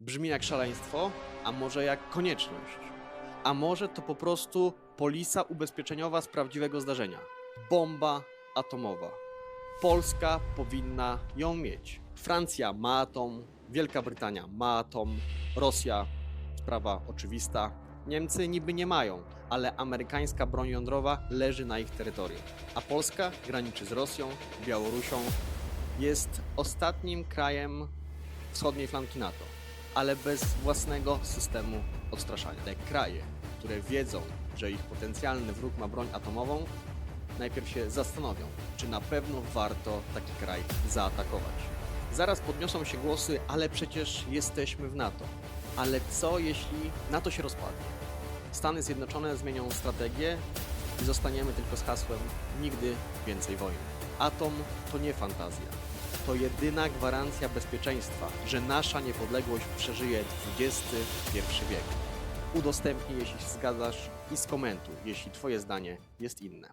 Brzmi jak szaleństwo, a może jak konieczność. A może to po prostu polisa ubezpieczeniowa z prawdziwego zdarzenia. Bomba atomowa. Polska powinna ją mieć. Francja ma atom, Wielka Brytania ma atom, Rosja, sprawa oczywista. Niemcy niby nie mają, ale amerykańska broń jądrowa leży na ich terytorium. A Polska graniczy z Rosją, Białorusią, jest ostatnim krajem wschodniej flanki NATO, ale bez własnego systemu odstraszania. Te kraje, które wiedzą, że ich potencjalny wróg ma broń atomową, najpierw się zastanowią, czy na pewno warto taki kraj zaatakować. Zaraz podniosą się głosy, ale przecież jesteśmy w NATO. Ale co jeśli NATO się rozpadnie? Stany Zjednoczone zmienią strategię i zostaniemy tylko z hasłem nigdy więcej wojny. Atom to nie fantazja. To jedyna gwarancja bezpieczeństwa, że nasza niepodległość przeżyje XXI wiek. Udostępnij, jeśli się zgadzasz i skomentuj, jeśli Twoje zdanie jest inne.